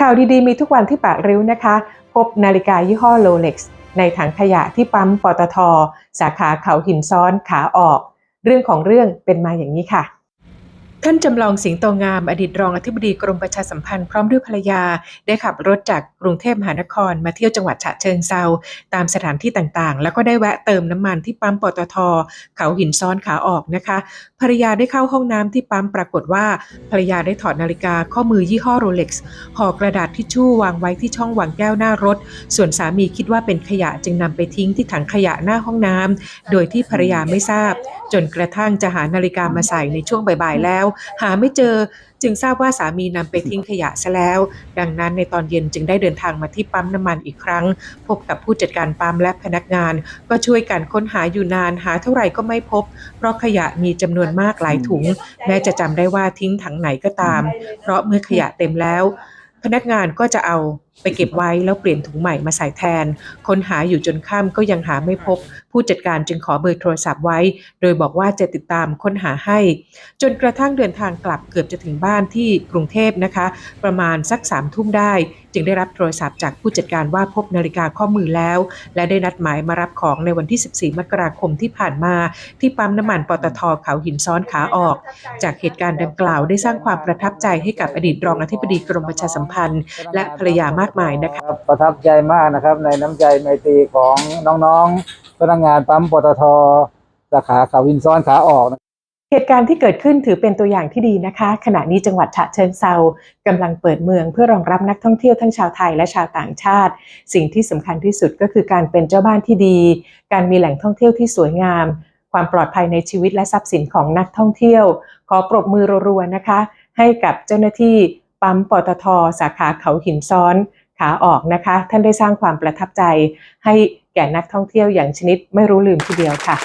ข่าวดีๆ มีทุกวันที่ปากริ้วนะคะ พบนาฬิกายี่ห้อโรเล็กซ์ในถังขยะที่ปั๊มปตท สาขาเขาหินซ้อนขาออก เรื่องของเรื่องเป็นมาอย่างนี้ค่ะ ท่านจำลองสิงโตงามอดีตรองอธิบดีกรมประชาสัมพันธ์พร้อมด้วยภรรยา ได้ขับรถจากกรุงเทพมหานครมาเที่ยวจังหวัดฉะเชิงเซาตามสถานที่ต่างๆ แล้วก็ได้แวะเติมน้ำมันที่ปั๊มปตท เขาหินซ้อนขาออกนะคะ ภรรยาได้เข้าห้องน้ำที่ปั๊มปรากฏว่าภรรยาได้ถอดนาฬิกาข้อมือยี่ห้อโรเล็กซ์ห่อกระดาษทิชชู่วางไว้ที่ช่องวางแก้วหน้ารถ ส่วนสามีคิดว่าเป็นขยะจึงนำไปทิ้งที่ถังขยะหน้าห้องน้ำโดยที่ภรรยาไม่ทราบ จนกระทั่งจะหานาฬิกามาใส่ในช่วงบ่ายๆแล้วหาไม่เจอจึงทราบว่าสามีนำไปทิ้งขยะซะแล้ว ดังนั้นในตอนเย็นจึงได้เดินทางมาที่ปั๊มน้ำมันอีกครั้ง พบกับผู้จัดการปั๊มและพนักงาน ก็ช่วยกันค้นหาอยู่นานหาเท่าไหร่ก็ไม่พบ เพราะขยะมีจำนวนมากหลายถุง แม้จะจำได้ว่าทิ้งถังไหนก็ตาม เพราะเมื่อขยะเต็มแล้ว พนักงานก็จะเอาไปเก็บไว้แล้วเปลี่ยนถุงใหม่มาใส่แทน ค้นหาอยู่จนค่ำก็ยังหาไม่พบ ผู้จัดการจึงขอเบอร์โทรศัพท์ไว้ โดยบอกว่าจะติดตามค้นหาให้ จนกระทั่งเดินทางกลับเกือบจะถึงบ้านที่กรุงเทพนะคะ ประมาณสักสามทุ่มได้ จึงได้รับโทรศัพท์จากผู้จัดการว่าพบนาฬิกาข้อมือแล้ว และได้นัดหมายมารับของในวันที่ 14 มกราคมที่ผ่านมา ที่ปั๊มน้ำมันปตทเขาหินซ้อนขาออก จากเหตุการณ์ดังกล่าวได้สร้างความประทับใจให้กับอดีตรองอธิบดีกรมประชาสัมพันธ์และภรรยามากมายนะคะครับประทับใจมากนะครับในน้ำใจไมตรีของน้องๆพนักงานปั๊มปตทสาขาเขาวินซ้อนขาออกนะเหตุการณ์ที่เกิดขึ้นถือเป็นตัวอย่างที่ดีนะคะ ขณะนี้จังหวัดฉะเชิงเซากำลังเปิดเมืองเพื่อรองรับนักท่องเที่ยวทั้งชาวไทยและชาวต่างชาติ สิ่งที่สำคัญที่สุดก็คือการเป็นเจ้าบ้านที่ดี การมีแหล่งท่องเที่ยวที่สวยงาม ความปลอดภัยในชีวิตและทรัพย์สินของนักท่องเที่ยว ขอปรบมือรัวๆนะคะ ให้กับเจ้าหน้าที่ ปั๊มปตทสาขาเขาหินซ้อนขาออกนะคะ ท่านได้สร้างความประทับใจให้แก่นักท่องเที่ยวอย่างชนิดไม่รู้ลืมทีเดียวค่ะ